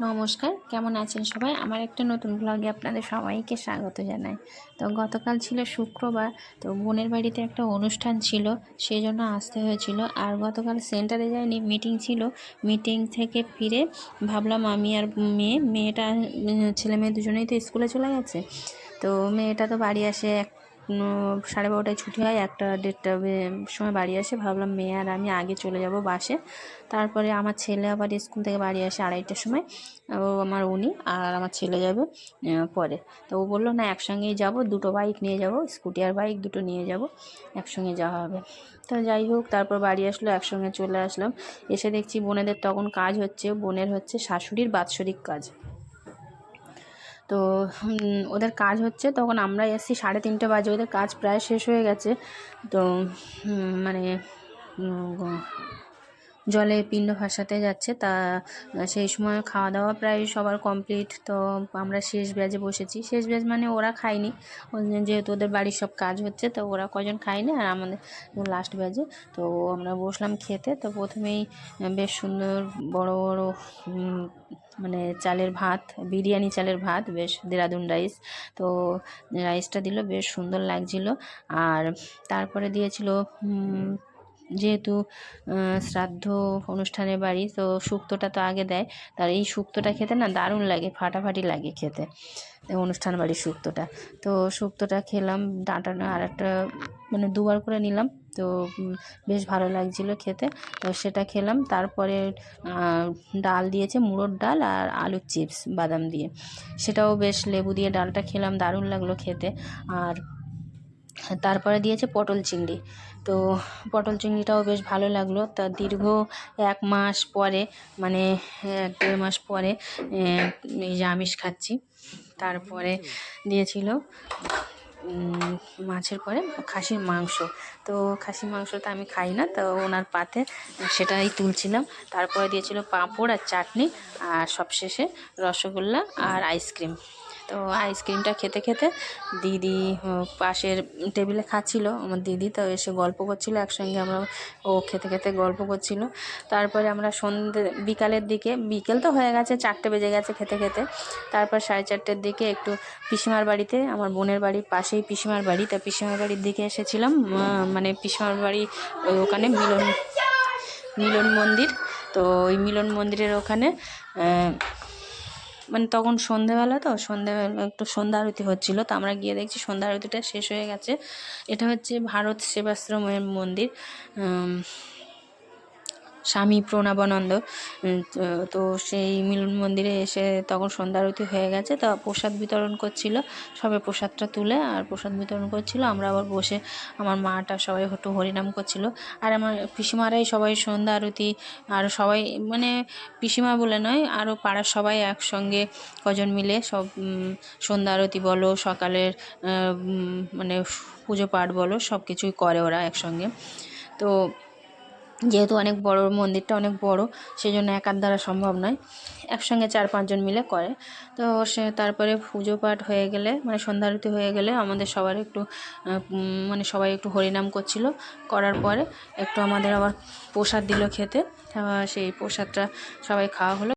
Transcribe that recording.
নমস্কার, কেমন আছেন সবাই? আমার একটা নতুন ব্লগে আপনাদের সবাইকে স্বাগত জানাই। তো গতকাল ছিল শুক্রবার, তো বোনের বাড়িতে একটা অনুষ্ঠান ছিল সেই জন্য আসতে হয়েছিল। আর গতকাল সেন্টারে যাইনি মিটিং ছিল। মিটিং থেকে ফিরে ভাবলাম আমি আর মেয়ে, মেয়েটা, ছেলে মেয়ে দুজনেই তো স্কুলে চলে গেছে। তো মেয়েটা তো বাড়ি আসে এক সাড়ে বারোটায় ছুটি হয়, একটা দেড়টা সময় বাড়ি আসে। ভাবলাম মেয়ে আর আমি আগে চলে যাব বাসে। তারপরে আমার ছেলে আবার স্কুল থেকে বাড়ি আসে আড়াইটার সময়। ও আমার উনি আর আমার ছেলে যাবে পরে। তো ও বলল, না, একসঙ্গেই যাব, দুটো বাইক নিয়ে যাব স্কুটি আর বাইক দুটো নিয়ে যাব, একসঙ্গে যাওয়া হবে। তো যাই হোক, তারপর বাড়ি আসলো, একসঙ্গে চলে আসলাম। এসে দেখছি বোনেদের তখন কাজ হচ্ছে, বোনের হচ্ছে শাশুড়ির বাৎসরিক কাজ। তো ওদের কাজ হচ্ছে তখন আমরা এসেছি সাড়ে তিনটে বাজে, ওদের কাজ প্রায় শেষ হয়ে গেছে। তো মানে জলে পিণ্ড ভাসাতে যাচ্ছে, তা, সেই সময় খাওয়া দাওয়া প্রায় সবার কমপ্লিট তো আমরা শেষ ব্যাচে বসেছি। শেষ ব্যাচ মানে ওরা খায়নি। যেহেতু ওদের বাড়ির সব কাজ হচ্ছে, তো ওরা কজন খায়নি আর আমাদের লাস্ট ব্যাচে। তো আমরা বসলাম খেতে। তো প্রথমেই বেশ সুন্দর বড় বড় মানে চালের ভাত, বিরিয়ানি চালের ভাত, বেশ দেরাদুন রাইস তো রাইসটা দিল, বেশ সুন্দর লাগছিল। আর তারপরে দিয়েছিল যেহেতু শ্রাদ্ধ অনুষ্ঠানের বাড়ি, তো শুক্তোটা তো আগে দেয়। তার এই শুক্তোটা খেতে না দারুণ লাগে, ফাটাফাটি লাগে খেতে অনুষ্ঠান বাড়ির শুক্তোটা। তো শুক্তোটা খেলাম ডাঁটা আর একটা মানে দুবার করে নিলাম। তো বেশ ভালো লাগছিল খেতে। তো সেটা খেলাম, তারপরে ডাল দিয়েছে, মুড়োর ডাল আর আলুর চিপস, বাদাম দিয়ে। সেটাও বেশ লেবু দিয়ে ডালটা খেলাম, দারুণ লাগল খেতে। আর তারপরে দিয়েছে পটল চিংড়ি। তো পটল চিংড়িটাও বেশ ভালো লাগল। তা দীর্ঘ এক মাস পরে মানে এক দেড় মাস পরে এই যে আমিষ খাচ্ছি। তারপরে দিয়েছিল মাছের পরে খাসির মাংস। তো খাসির মাংসটা আমি খাই না, তো ওনার পাতে সেটাই তুলছিলাম। তারপরে দিয়েছিল পাঁপড় আর চাটনি, আর সবশেষে রসগোল্লা আর আইসক্রিম তো আইসক্রিমটা খেতে খেতে দিদি পাশের টেবিলে খাচ্ছিল, আমার দিদি তো এসে গল্প করছিল, একসঙ্গে আমরা ও খেতে খেতে গল্প করছিল। তারপরে আমরা সন্ধে, বিকালের দিকে, বিকেল তো হয়ে গেছে, চারটে বেজে গেছে খেতে খেতে। তারপর সাড়ে চারটের দিকে একটু পিসিমার বাড়িতে, আমার বোনের বাড়ির পাশেই পিসিমার বাড়ি, তা পিসিমার বাড়ির দিকে এসেছিলাম মানে পিসিমার বাড়ি ওখানে মিলন মিলন মন্দির। তো ওই মিলন মন্দিরের ওখানে মানে তখন সন্ধেবেলা তো, সন্ধেবেলা একটু সন্ধ্যা আরতি হচ্ছিল, তো আমরা গিয়ে দেখছি সন্ধ্যা আরতিটা শেষ হয়ে গেছে। এটা হচ্ছে ভারত সেবাশ্রমের মন্দির স্বামী প্রণবানন্দ। তো- সেই মিলন মন্দিরে এসে তখন সন্ধ্যা আরতি হয়ে গেছে, তা প্রসাদ বিতরণ করছিল। সবাই প্রসাদটা তুলে আর প্রসাদ বিতরণ করছিল। আমরা আবার বসে আমার মাটা সবাই একটু হরিনাম করছিল। আর আমার পিসিমারাই সবাই সন্ধ্যা আরতি আর সবাই মানে পিসিমা বলে নয় আরও পাড়ার সবাই একসঙ্গে কজন মিলে সব সন্ধ্যা আরতি বলো, সকালের মানে পুজো পাঠ বলো সব কিছুই করে ওরা একসঙ্গে। তো যেহেতু অনেক বড়, মন্দিরটা অনেক বড় সেই জন্য একার দ্বারা সম্ভব নয়। একসঙ্গে চার পাঁচজন মিলে করে। তো সে তারপরে পুজো পাঠ হয়ে গেলে মানে সন্ধ্যা আরতি হয়ে গেলে আমাদের সবার একটু মানে সবাই একটু হরিনাম করছিল। করার পরে একটু আমাদের আবার প্রসাদ দিল খেতে। সেই প্রসাদটা সবাই খাওয়া হলো।